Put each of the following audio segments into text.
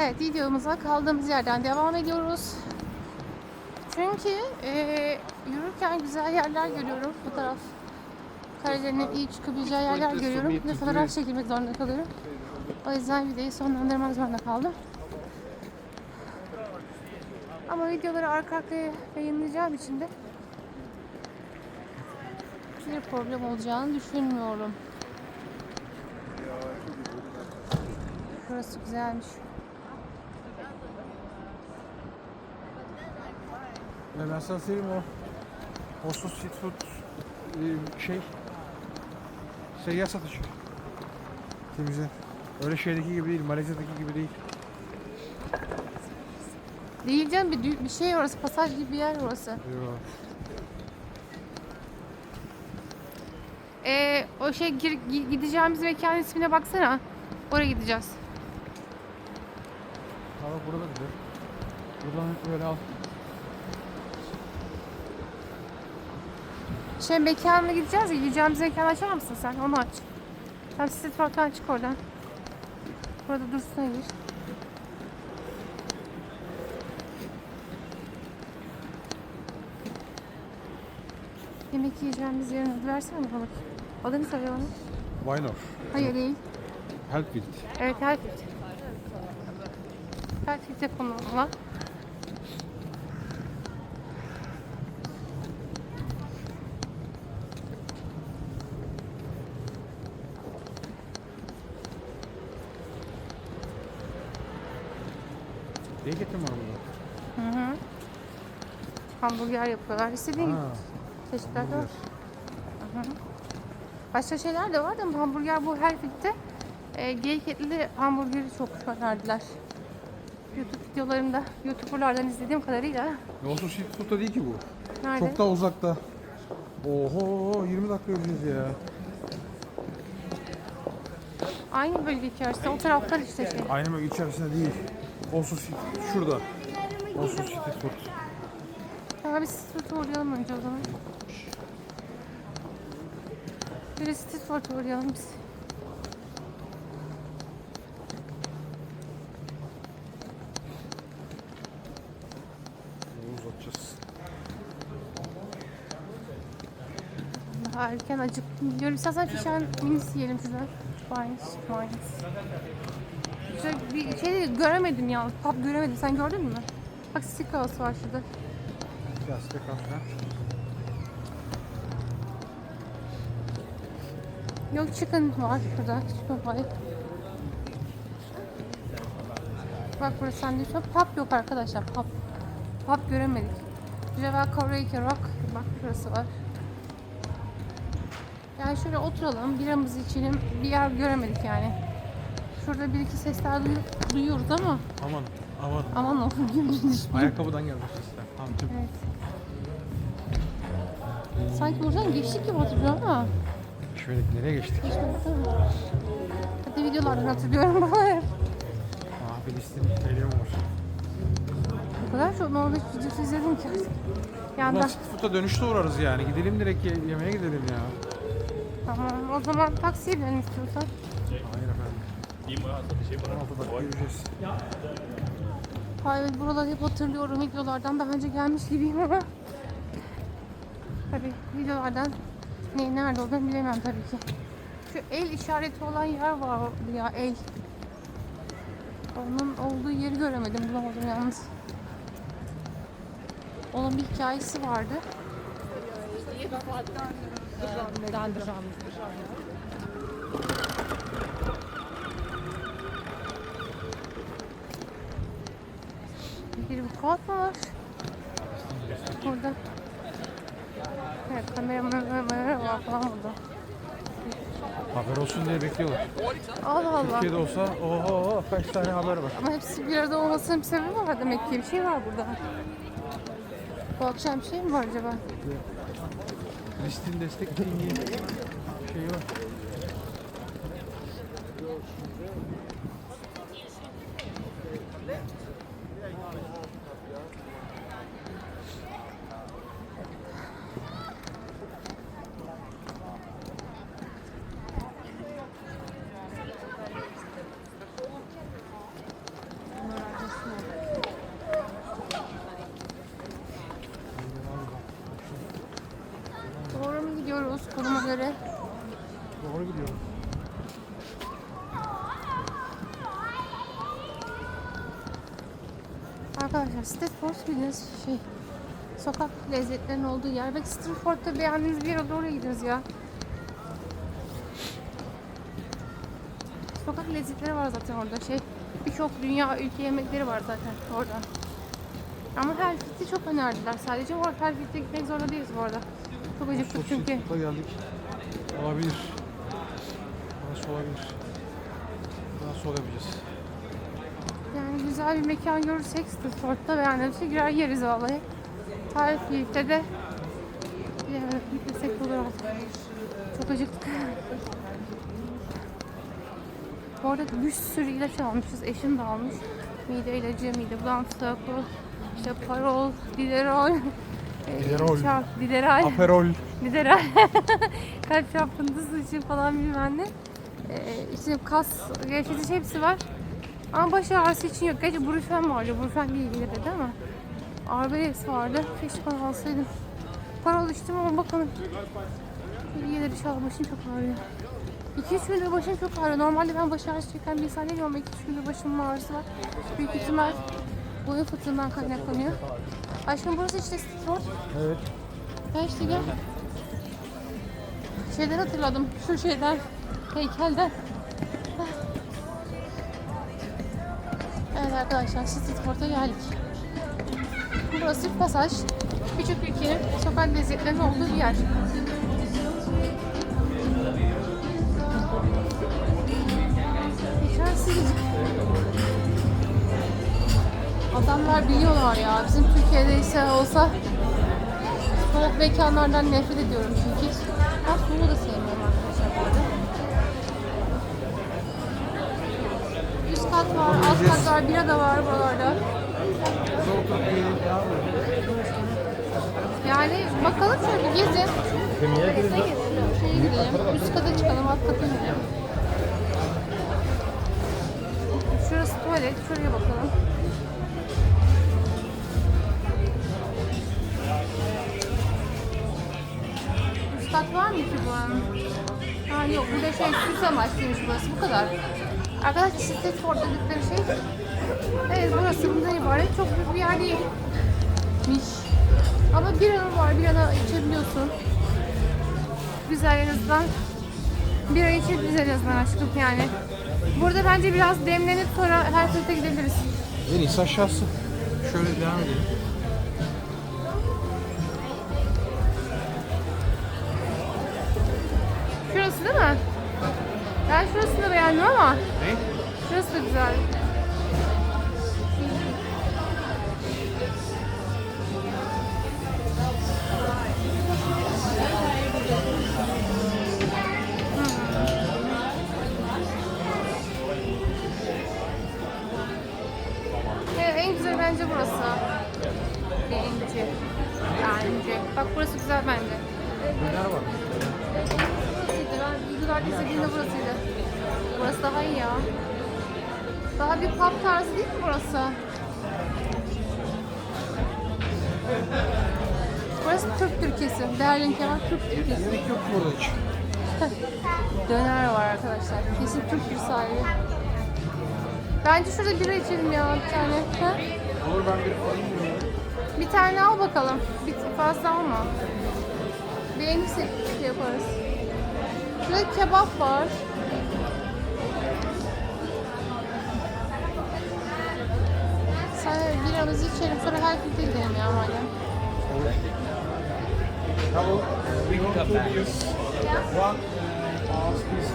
Evet videomuza kaldığımız yerden devam ediyoruz. Çünkü eee, yürürken güzel yerler görüyorum. Fotoğraf karelerinin iyi çıkabileceği yerler görüyorum. De fotoğraf çekilmek zorunda kalıyorum. O yüzden videoyu sonlandırmak zorunda kaldım. Ama videoları arka arkaya yayınlayacağım için de bir problem olacağını düşünmüyorum. Burası güzelmiş. Ya ben sana söyleyeyim o Oslo Street Food e, şey seyyar satıcı. Temizler. Öyle şeydeki gibi değil, Malezya'daki gibi değil. Değil canım bir, dü- bir şey orası pasaj gibi bir yer orası. Yo. Ee, o şey gir- gi- gideceğimiz mekanın ismine baksana. Oraya gideceğiz. Bak burada gidiyor. Buradan böyle al. Şey mekanına gideceğiz ya gideceğimiz mekanı açar mısın sen? Onu aç. Tam Street Park'tan çık oradan. Burada dursuna gir. Yemek yiyeceğimiz yerin adı versene bana bakayım. Adını söyle bana. Wine Hayır değil. Helpfield. Evet Helfit. Helfit'e konu olan. Diye getirme var burada. Hı hı. Hamburger yapıyorlar. İstediğin Ha, çeşitler de var. hamburger. Başka şeyler de var da hamburger bu Helfit'te e, geyik etli hamburgeri çok önerdiler. YouTube videolarında, YouTuber'lardan izlediğim kadarıyla. Ya Oslo Street Food'da değil ki bu. Nerede? Çok daha uzakta. Oho 20 dakika yürüyeceğiz ya. Aynı bölge içerisinde. O taraflar işte şey. Aynı bölge içerisinde değil. Street şurada. Oslo Street Food. Daha bir street food uğrayalım önce o zaman. Bir street food uğrayalım biz. Daha erken acıktım. Diyorum istersen fişen minis yiyelim şuradan. Wines, wines. Şöyle bir şey göremedim ya. Pub göremedim. Sen gördün mü? Bak steakhouse var şurada. Steak falan. Yok chicken var şurada. Chicken var. Bak burası sandviç var. Pub yok arkadaşlar. Pub. Pub göremedik. Java Karaoke Rock. Bak burası var. Yani şöyle oturalım. Biramızı içelim. Bir yer göremedik yani. Şurada bir iki sesler duyu- duyuyoruz ama Aman aman. aman gibi düşmeyin. Ayakkabıdan gelmiş sesler. Tamam tüm. Evet. Sanki buradan geçtik gibi hatırlıyorum ama. Şöyle nereye geçtik? Geçmedik mi? Hadi videolardan hatırlıyorum bunları. Aa Filistin geliyor mu? O kadar çok normal videosu izledim ki artık. Yandan. Ulan street food'a dönüşte uğrarız yani. Gidelim direkt ye- yemeğe gidelim ya. Tamam o zaman taksiye binelim istiyorsan. Hayır efendim. 16 dakika yürüyeceğiz. Hayır evet, buraları hep hatırlıyorum videolardan. Daha önce gelmiş gibiyim ama. Tabii videolardan ne nerede olduğunu bilemem tabii ki. Şu el işareti olan yer var ya el. Onun olduğu yeri göremedim bulamadım yalnız. Onun bir hikayesi vardı. Kod mu var? Burada. Evet kamera kamera var falan burada. Haber olsun diye bekliyorlar. Allah Allah. Türkiye'de olsa oho kaç tane haber var. Ama hepsi bir arada olmasının bir sebebi var demek ki. Bir şey var burada. Bu akşam bir şey mi var acaba? Filistin destekleyin diye şey gidiyoruz. Arkadaşlar Stratford bildiğiniz şey sokak lezzetlerinin olduğu yer. Belki Stratford'da beğendiğiniz bir yere doğru gidiniz ya. Sokak lezzetleri var zaten orada şey. Birçok dünya ülke yemekleri var zaten orada. Ama her fiti çok önerdiler sadece. O her fiti gitmek zorunda değiliz bu arada. Çok acıktık çünkü. Çok geldik. Olabilir. Olabilir? Nasıl olabileceğiz? Yani güzel bir mekan görürsek Stratford'da beğendiğimizde girer yeriz vallahi. Tariflilikte de bilemedim gitmesek olur artık. Çok acıktık. Bu arada bir sürü ilaç almışız. Eşim de almış. Mide ilacı, mide bulantısı, işte parol, diderol. e, Diderol. çarp- Dideral. Aperol. Dideral. Kalp çarpıntısı için falan bilmem ne. Ee, işte kas gevşetici hepsi var. Ama baş ağrısı için yok. Gerçi brufen vardı. Brufen değil ilgili dedi ama. Arberes vardı. Keşke ben alsaydım. Parol içtim ama bakalım. İyi gelir inşallah başım çok ağrıyor. 2-3 gündür başım çok ağrıyor. Normalde ben baş ağrısı çeken bir insan değilim ama 2-3 gündür başımın ağrısı var. Büyük ihtimal boyun fıtığından kaynaklanıyor. Aşkım burası işte Stratford. Evet. Ben işte gel. Şeyden hatırladım. Şu şeyden. Heykelden. Evet arkadaşlar Stratford'a geldik. Burası pasaj. Birçok ülkenin sokak lezzetlerinin olduğu bir yer. Sıcacık. Adamlar biliyorlar ya. Bizim Türkiye'de ise olsa soğuk mekanlardan nefret ediyorum çünkü. Ben soğuğu da sevmiyorum arkadaşlar bu arada. Üst kat var, alt kat var, bira da var buralarda. Yani bakalım şöyle gezin. Şeye gidelim, üst kata çıkalım, alt kata gidelim. Şurası tuvalet, şuraya bakalım. Üst kat var mı ki buranın? Ha yok burada şey süs amaçlıymış burası bu kadar. Arkadaşlar Stratford dedikleri şey Evet burası bundan ibaret çok büyük bir yer değilmiş. Ama bir anı var bir ana içebiliyorsun. Güzel en azından. Bir ay içebiliriz en azından aşkım yani. Burada bence biraz demlenip sonra her sırta gidebiliriz. En iyisi aşağısı. Şöyle devam edelim. Şurası değil mi? Ben şurasını da beğendim ama Ne? şurası da güzel. Bence burası. Birinci. Bence. Bak burası güzel bence. Neler var? Videolarda izlediğimde burasıydı. Burası daha iyi ya. Daha bir pub tarzı değil mi burası? Burası Türk Türkesi. Berlin Kemal Türk Türkesi. Yemek yok burada hiç. Döner var arkadaşlar. Kesin Türk bir sahibi. Bence şurada bira içelim ya bir tane. Ha? Olur ben bir alayım mı? Bir tane al bakalım. Bir fazla alma. Beğenirsek yaparız. Şurada kebap var. Biramızı içelim sonra her gün gidelim ya madem. Hello. We want to use one uh, species.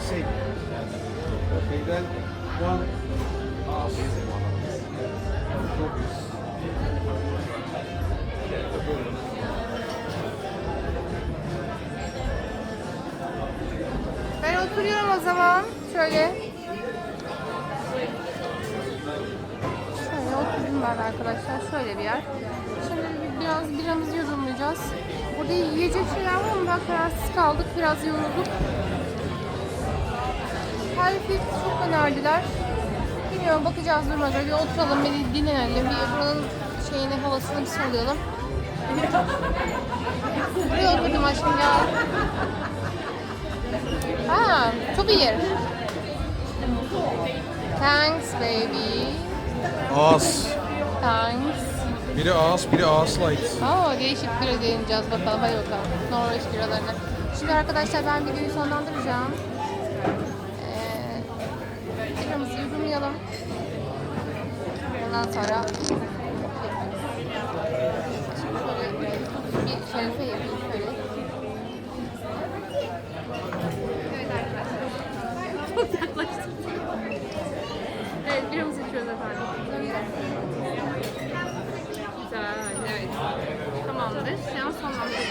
Same. Okay, then one uh, Oturuyorum o zaman. Şöyle. Şöyle oturdum ben arkadaşlar. Şöyle bir yer. Şimdi bir- biraz biramızı yudumlayacağız. Burada yiyecek şeyler var ama ben kararsız kaldık. Biraz yorulduk. Tarifi çok önerdiler. Bilmiyorum bakacağız durmadan. Bir oturalım, bir dinlenelim. Bir buranın şeyini, havasını bir sorulayalım. Buraya oturdum aşkım ya. Ha, to be here. Thanks baby. Ağız. Thanks. Biri ağız, biri ağız light. Oo, değişik bira deneyeceğiz bakalım. Hadi bakalım. Norveç biralarını. Şimdi arkadaşlar ben videoyu sonlandıracağım. Ee, biramızı yudumlayalım. Ondan sonra şöyle bir şerefe yapayım şöyle. Evet arkadaşlar. Çok yaklaştım. Evet biramızı içiyoruz efendim. Güzel,